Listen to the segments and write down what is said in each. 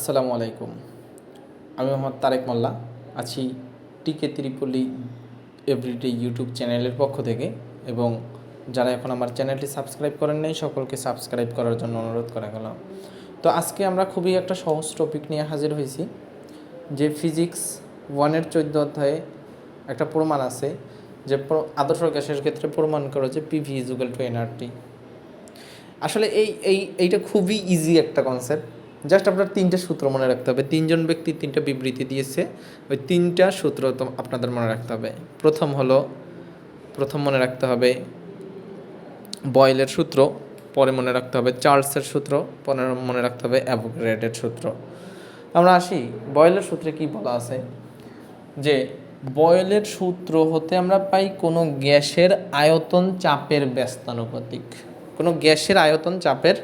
আসসালামু আলাইকুম। আমি মোহাম্মদ তারেক মোল্লা। আছি টিকে ত্রিপলি এভরিডে ইউটিউব চ্যানেলের পক্ষ থেকে এবং যারা এখন আমার চ্যানেলটি সাবস্ক্রাইব করেন নাই, সকলকে সাবস্ক্রাইব করার জন্য অনুরোধ করা গেল তো আজকে আমরা খুবই একটা সহজ টপিক নিয়ে হাজির হয়েছি, যে ফিজিক্স ওয়ানের চোদ্দ অধ্যায়ে একটা প্রমাণ আছে, যে আদর্শ গ্যাসের ক্ষেত্রে প্রমাণ করে যে পিভি ইজুকাল টু এনআরটি আসলে এই এই, এইটা খুবই ইজি একটা কনসেপ্ট জাস্ট আপনার তিনটা সূত্র মনে রাখতে হবে। তিনজন ব্যক্তি তিনটা বিবৃতি দিয়েছে। ওই তিনটা সূত্র তো আপনাদের মনে রাখতে হবে। প্রথম হলো, প্রথম মনে রাখতে হবে বয়েলের সূত্র, পরে মনে রাখতে হবে চার্লসের সূত্র, পরে মনে রাখতে হবে অ্যাভোগ্রেডের সূত্র। আমরা আসি, বয়েলের সূত্রে কি বলা আছে? যে বয়েলের সূত্র হতে আমরা পাই কোনো গ্যাসের আয়তন চাপের ব্যস্তানুপাতিক। কোনো গ্যাসের আয়তন চাপের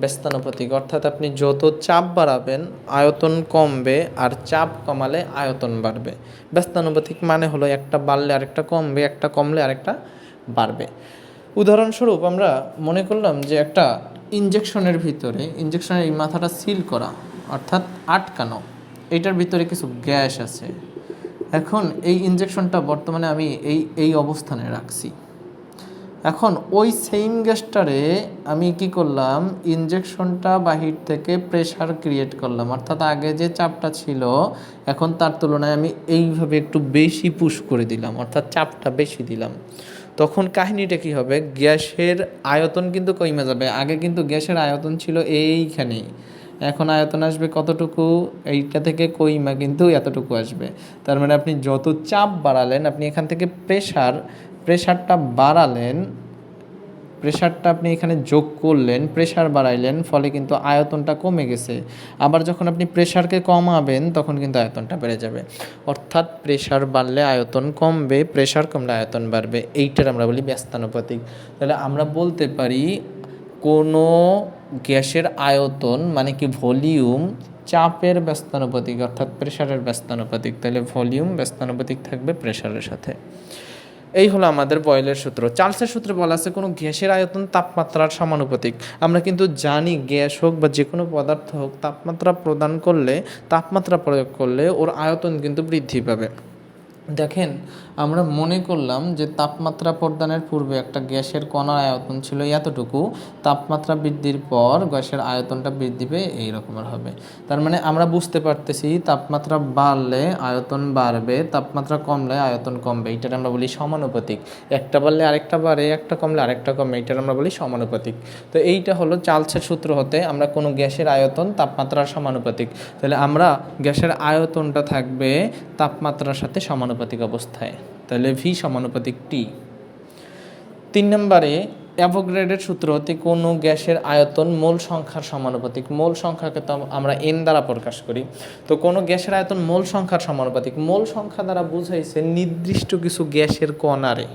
ব্যস্তানুপাতিক। অর্থাৎ আপনি যত চাপ বাড়াবেন, আয়তন কমবে আর চাপ কমালে আয়তন বাড়বে। ব্যস্তানুপাতিক মানে হলো একটা বাড়লে আরেকটা কমবে, একটা কমলে আরেকটা বাড়বে। উদাহরণস্বরূপ আমরা মনে করলাম যে একটা ইঞ্জেকশনের ভিতরে ইঞ্জেকশনের এই মাথাটা সিল করা, অর্থাৎ আটকানো এইটার ভিতরে কিছু গ্যাস আছে। এখন এই ইঞ্জেকশনটা বর্তমানে আমি এই এই অবস্থানে রাখছি। এখন ওই সেম গ্যাসটারে আমি কি করলাম? ইনজেকশনটা বাহির থেকে প্রেশার ক্রিয়েট করলাম। অর্থাৎ আগে যে চাপটা ছিল, এখন তার তুলনায় আমি এইভাবে একটু বেশি পুশ করে দিলাম। অর্থাৎ চাপটা বেশি দিলাম। তখন কাহিনীটা কি হবে? গ্যাসের আয়তন কিন্তু কমে যাবে। আগে কিন্তু গ্যাসের আয়তন ছিল এইখানেই। এখন আয়তন আসবে কতটুকু? এইটা থেকে কইমা কিন্তু এতটুকু আসবে। তার মানে আপনি যত চাপ বাড়ালেন, আপনি এখান থেকে প্রেশার প্রেশারটা বাড়ালেন, প্রেশারটা আপনি এখানে যোগ করলেন, প্রেশার বাড়াইলেন, ফলে কিন্তু আয়তনটা কমে গেছে। আবার যখন আপনি প্রেশারকে কমাবেন, তখন কিন্তু আয়তনটা বেড়ে যাবে। অর্থাৎ প্রেশার বাড়লে আয়তন কমবে, প্রেশার কমলে আয়তন বাড়বে। এইটার আমরা বলি ব্যস্তানুপাতিক। তাহলে আমরা বলতে পারি, কোনো গ্যাসের আয়তন মানে কি ভলিউম, চাপের ব্যস্তানুপাতিক, অর্থাৎ প্রেশারের ব্যস্তানুপাতিক। তাহলে ভলিউম, ব্যস্তানুপাতিক থাকবে প্রেশারের সাথে। এই হলো আমাদের বয়েলের সূত্র। চার্লসের সূত্রে বলা আছে, কোনো গ্যাসের আয়তন তাপমাত্রার সমানুপাতিক আমরা কিন্তু জানি গ্যাস হোক বা যে কোনো পদার্থ হোক, তাপমাত্রা প্রদান করলে, তাপমাত্রা প্রয়োগ করলে ওর আয়তন কিন্তু বৃদ্ধি পাবে। দেখেন, আমরা মনে করলাম যে তাপমাত্রা প্রদানের পূর্বে একটা গ্যাসের কণার আয়তন ছিল এতটুকু, তাপমাত্রা বৃদ্ধির পর গ্যাসের আয়তনটা বৃদ্ধি পেয়ে এই রকমের হবে। তার মানে আমরা বুঝতে পারতেছি তাপমাত্রা বাড়লে আয়তন বাড়বে, তাপমাত্রা কমলে আয়তন কমবে এইটার আমরা বলি সমানুপাতিক। একটা বাড়লে আরেকটা বাড়ে, একটা কমলে আরেকটা কমে এইটার আমরা বলি সমানুপাতিক। তো এইটা হলো চার্লসের সূত্র হতে আমরা কোনো গ্যাসের আয়তন তাপমাত্রার সমানুপাতিক। তাহলে আমরা গ্যাসের আয়তনটা থাকবে তাপমাত্রার সাথে সমানুপাতিক। অবস্থায়। তাহলে ভি সমানুপাতিক টি তিন নম্বরে, অ্যাভোগ্রেডের সূত্র হতে কোনো গ্যাসের আয়তন মোল সংখ্যার সমানুপাতিক। মোল সংখ্যাকে তো আমরা এন দ্বারা প্রকাশ করি। তো কোনো গ্যাসের আয়তন মোল সংখ্যার সমানুপাতিক। মোল সংখ্যা দ্বারা বুঝাইছে নির্দিষ্ট কিছু গ্যাসের কণারে।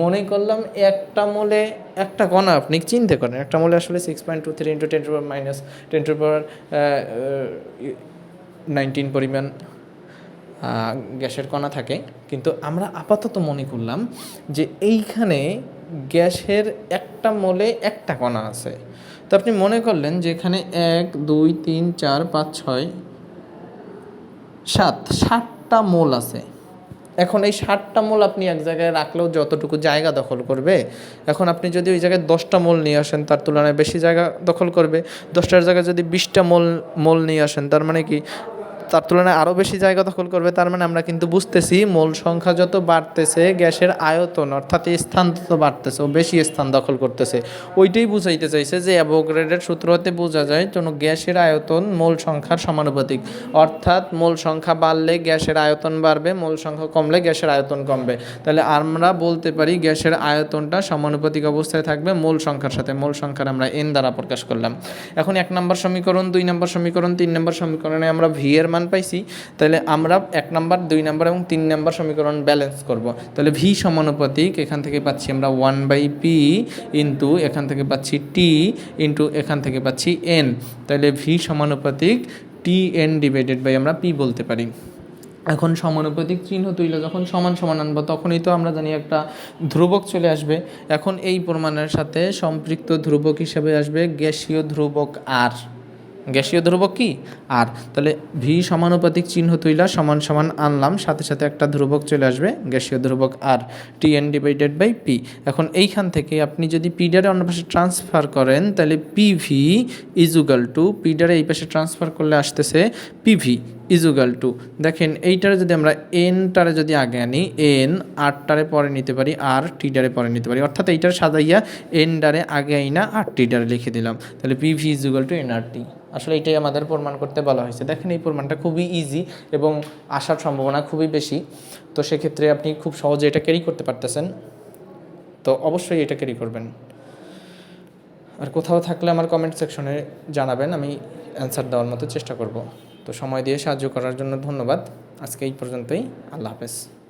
মনে করলাম একটা মোলে একটা কণা, আপনি চিন্তা করেন, একটা মোলে আসলে six point two three into ten to power minus ten to power nineteen পরিমাণ গ্যাসের কণা থাকে। কিন্তু আমরা আপাতত মনে করলাম যে এইখানে গ্যাসের একটা মোলে একটা কণা আছে। তো আপনি মনে করলেন যে এখানে এক, দুই, তিন, চার, পাঁচ, ছয়, সাত ষাটটা মোল আছে। এখন এই ষাটটা মোল আপনি এক জায়গায় রাখলেও যতটুকু জায়গা দখল করবে, এখন আপনি যদি ওই জায়গায় দশটা মোল নিয়ে আসেন, তার তুলনায় বেশি জায়গা দখল করবে। দশটার জায়গায় যদি বিশটা মোল মোল নিয়ে আসেন, তার মানে কি তার তুলনায় আরও বেশি জায়গা দখল করবে, তার মানে আমরা কিন্তু বুঝতেছি মোল সংখ্যা যত বাড়তেছে, গ্যাসের আয়তন অর্থাৎ স্থান তত বাড়তেছে ও বেশি স্থান দখল করতেছে। ওইটাই বুঝাইতে চাইছে যে অ্যাভোগ্রেডের সূত্র হতে বোঝা যায় কোনো গ্যাসের আয়তন মোল সংখ্যার সমানুপাতিক। অর্থাৎ মোল সংখ্যা বাড়লে গ্যাসের আয়তন বাড়বে, মোল সংখ্যা কমলে গ্যাসের আয়তন কমবে। তাহলে আমরা বলতে পারি গ্যাসের আয়তনটা সমানুপাতিক অবস্থায় থাকবে মোল সংখ্যার সাথে, মোল সংখ্যার আমরা এন দ্বারা প্রকাশ করলাম। এখন এক নম্বর সমীকরণ, দুই নম্বর সমীকরণ, তিন নম্বর সমীকরণে আমরা ভি এর মান পাইছি, তাহলে আমরা এক নম্বর, দুই নাম্বার এবং তিন নাম্বার সমীকরণ ব্যালেন্স করব। তাহলে ভি সমানুপাতিক এখান থেকে পাচ্ছি আমরা ওয়ান বাই পি ইন্টু এখান থেকে পাচ্ছি টি ইন্টু এখান থেকে পাচ্ছি এন তাহলে ভি সমানুপাতিক টি এন ডিভাইডেড বাই আমরা পি বলতে পারি। এখন সমানুপাতিক চিহ্ন তুইলে যখন সমান সমান আনব, তখনই তো আমরা জানি একটা ধ্রুবক চলে আসবে। এখন এই প্রমাণের সাথে সম্পৃক্ত ধ্রুবক হিসেবে আসবে গ্যাসীয় ধ্রুবক আর গ্যাসীয় ধ্রুবক কি? আর তাহলে ভি সমানুপাতিক চিহ্ন তুইলা সমান সমান আনলাম, সাথে সাথে একটা ধ্রুবক চলে আসবে, গ্যাসীয় ধ্রুবক আর T N divided by P এখন এইখান থেকে আপনি যদি পিডারে অন্য পাশে ট্রান্সফার করেন, তাহলে পিভি ইজুগাল টু পিডারে এই পাশে ট্রান্সফার করলে আসতেছে পিভি ইজুগাল টু দেখেন এইটারে যদি আমরা এনটারে যদি আগে আনি এন আটটারে পরে নিতে পারি, আর টিডারে পরে নিতে পারি। অর্থাৎ এইটার সাজাইয়া এনডারে আগে আইনা আর টিডারে লিখে দিলাম। তাহলে PV equal to N R T আসলে এটাই আমাদের প্রমাণ করতে বলা হয়েছে। দেখেন এই প্রমাণটা খুবই ইজি এবং আসার সম্ভাবনা খুবই বেশি। তো সেক্ষেত্রে আপনি খুব সহজে এটা ক্যারি করতে পারতেছেন। তো অবশ্যই এটা ক্যারি করবেন। আর কোথাও থাকলে আমার কমেন্ট সেকশনে জানাবেন, আমি অ্যান্সার দেওয়ার মতো চেষ্টা করব। তো সময় দিয়ে সাহায্য করার জন্য ধন্যবাদ। আজকে এই পর্যন্তই। আল্লাহ হাফেজ।